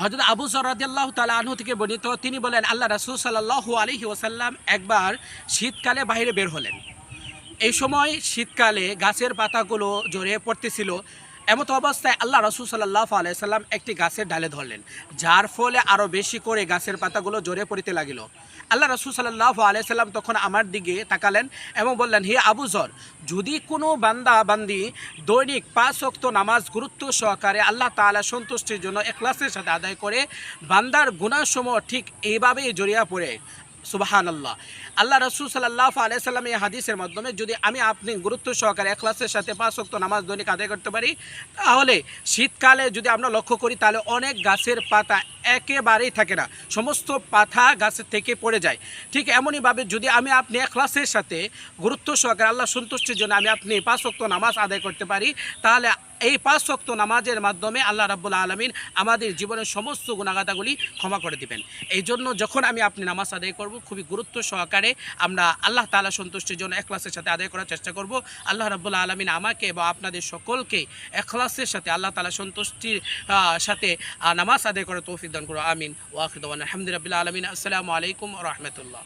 হজরত আবু সরাদিয়াল্লাহ তালা আনহু থেকে বর্ণিত, তিনি বলেন, আল্লাহ রাসুল সাল্লাহ আলহি ওসাল্লাম একবার শীতকালে বাইরে বের হলেন। এই সময় শীতকালে গাছের পাতাগুলো জড়িয়ে পড়তেছিল। এমত অবস্থায় আল্লাহ রসুল সাল্লাহ আলাইসাল্লাম একটি গাছের ডালে ধরলেন, যার ফলে আরও বেশি করে গাছের পাতাগুলো জড়িয়ে পড়িতে লাগিল। আল্লাহ রসুল সাল্লাহ আলাইসাল্লাম তখন আমার দিকে তাকালেন এবং বললেন, হে আবুজর যদি কোনো বান্দা বান্দি দৈনিক পাঁচ অক্ত নামাজ গুরুত্ব সহকারে আল্লাহ তাআলা সন্তুষ্টির জন্য এখলাসের সাথে আদায় করে, বান্দার গুণাসমূহ ঠিক এইভাবেই জড়িয়া পড়ে। সুবাহান আল্লাহ আল্লাহ রসুল সাল্লাহ আলাইসাল্লাম এই হাদিসের মাধ্যমে যদি আমি আপনি গুরুত্ব সহকারে এখলাসের সাথে পাঁচ অক্ত নামাজ দৈনিক আদায় করতে পারি, তাহলে শীতকালে যদি আমরা লক্ষ্য করি, তাহলে অনেক গাছের পাতা একেবারেই থাকে না। সমস্ত পাতা গাছের থেকে পড়ে যায়। ঠিক এমনইভাবে যদি আমি আপনি এখলাসের সাথে গুরুত্ব সহকারে আল্লাহ সন্তুষ্টির জন্য আমি আপনি পাঁচ অক্ত নামাজ আদায় করতে পারি, তাহলে এই পাঁচ শক্ত নামাজের মাধ্যমে আল্লাহ রাব্বুল আলমিন আমাদের জীবনের সমস্ত গুণাগাতাগুলি ক্ষমা করে দিবেন। এই জন্য যখন আমি আপনি নামাজ আদায় করব, খুবই গুরুত্ব সহকারে আমরা আল্লাহ তালা সন্তুষ্টির জন্য এখলাসের সাথে আদায় করার চেষ্টা করব। আল্লাহ রাব্বুল আলমিন আমাকে এবং আপনাদের সকলকে এখলাসের সাথে আল্লাহ তালা সন্তুষ্টির সাথে নামাজ আদায় করার তৌফিক দান করো আমিন। ওয়াকিদ আলহামদুলিল্লাহ আলমিন। আসসালামু আলাইকুম রহমতুল্লাহ।